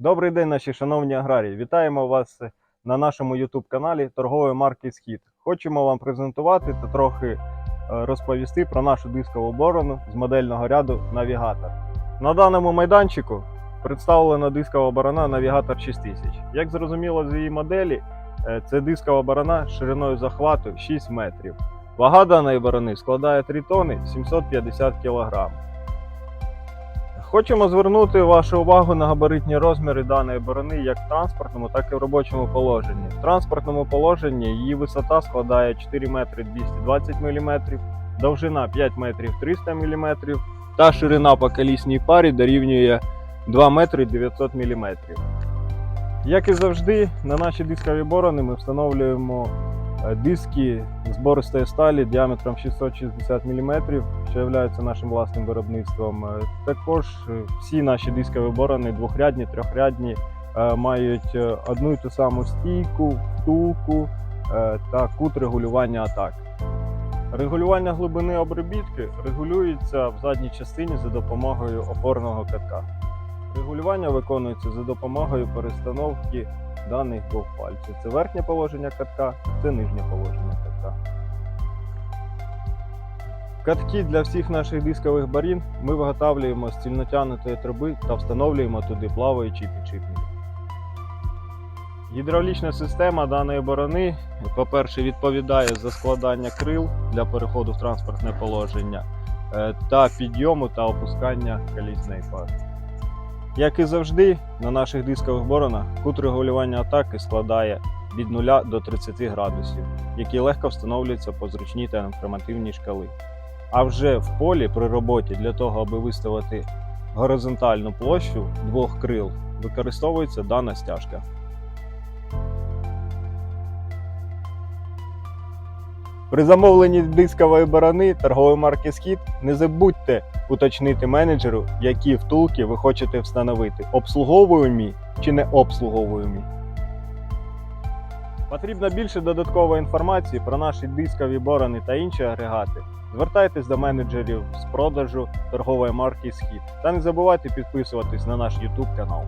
Добрий день, наші шановні аграрії. Вітаємо вас на нашому YouTube каналі торгової марки Схід. Хочемо вам презентувати та трохи е, розповісти про нашу дискову борону з модельного ряду Навігатор. На даному майданчику представлена дискова борона Навігатор 6000. Як зрозуміло з її моделі, е, це дискова борона шириною захвату 6 метрів. Вага даної борони складає 3 тони 750 кг. Хочемо звернути вашу увагу на габаритні розміри даної борони як в транспортному, так і в робочому положенні. В транспортному положенні її висота складає 4 метри 220 мм, довжина 5 метрів 300 мм та ширина по колісній парі дорівнює 2 метри 900 мм. Як і завжди, на наші дискові борони ми встановлюємо диски з бористої сталі діаметром 660 мм, що є нашим власним виробництвом. Е, Також е, всі наші дискові борони двохрядні, трьохрядні, е, мають е, одну і ту саму стійку, втулку е, та кут регулювання атак. Регулювання глибини обробітки регулюється в задній частині за допомогою опорного катка. Регулювання виконується за допомогою перестановки даних двох пальців. Це верхнє положення катка, це нижнє положення катка. Катки для всіх наших дискових барін ми виготовлюємо з цільнотягнутої труби та встановлюємо туди плаваючий підшипник. Гідравлічна система даної борони, по-перше, відповідає за складання крил для переходу в транспортне положення е, та підйому та опускання колісної пари. Як і завжди, на наших дискових боронах кут регулювання атаки складає від 0 до 30 градусів, які легко встановлюються по зручній та інформативній шкали. А вже в полі при роботі для того, аби виставити горизонтальну площу двох крил, використовується дана стяжка. При замовленні дискової борони торгової марки Схід не забудьте уточнити менеджеру, які втулки ви хочете встановити, обслуговуємі чи не обслуговуємі. Потрібно більше додаткової інформації про наші дискові борони та інші агрегати. Звертайтесь до менеджерів з продажу торгової марки Схід та не забувайте підписуватись на наш YouTube канал.